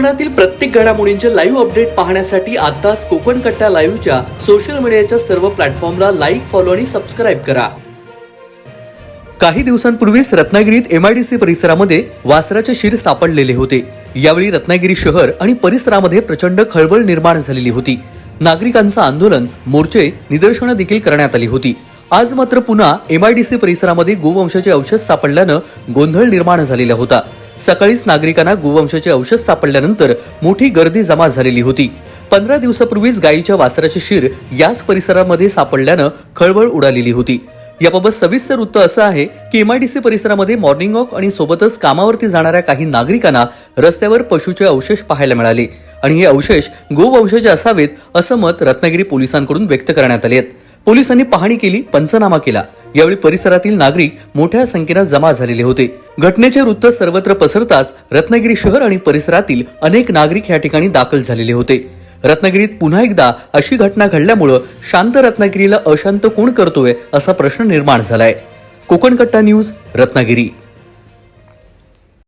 कोकणातील प्रत्येक घडामोडींचे लाईव्ह अपडेट पाहण्यासाठी आताच कोकण कट्टा लाईव्हच्या सोशल मीडियाच्या सर्व प्लॅटफॉर्मला लाईक फॉलो आणि सबस्क्राईब करा. काही दिवसांपूर्वीच रत्नागिरीत एमआयडीसी परिसरामध्ये वासराचे शिर सापडलेले होते. यावेळी रत्नागिरी शहर आणि परिसरामध्ये प्रचंड खळबळ निर्माण झालेली होती. नागरिकांचं आंदोलन मोर्चे निदर्शनं देखील करण्यात आली होती. आज मात्र पुन्हा एमआयडीसी परिसरामध्ये गोवंशाचे औषध सापडल्यानं गोंधळ निर्माण झालेला होता. सकाळीच नागरिकांना गोवंशाचे औषध सापडल्यानंतर मोठी गर्दी जमा झालेली होती. पंधरा दिवसापूर्वीच गायीच्या वासराचे शिर याच परिसरामध्ये सापडल्यानं खळबळ उडालेली होती. याबाबत सविस्तर वृत्त असं आहे की एमआयडीसी परिसरामध्ये मॉर्निंग वॉक आणि सोबतच कामावरती जाणाऱ्या काही नागरिकांना रस्त्यावर पशूचे अवशेष पाहायला मिळाले आणि हे अवशेष गोवंशाचे असावेत असं मत रत्नागिरी पोलिसांकडून व्यक्त करण्यात आले आहेत. पोलिसांनी पाहणी केली पंचनामा केला. यावेळी परिसरातील नागरिक मोठ्या संख्येनं जमा झालेले होते. घटनेचे वृत्त सर्वत्र पसरताच रत्नागिरी शहर आणि परिसरातील अनेक नागरिक या ठिकाणी दाखल झालेले होते. रत्नागिरीत पुन्हा एकदा अशी घटना घडल्यामुळं शांत रत्नागिरीला अशांत कोण करतोय असा प्रश्न निर्माण झालाय. कोकणकट्टा न्यूज रत्नागिरी.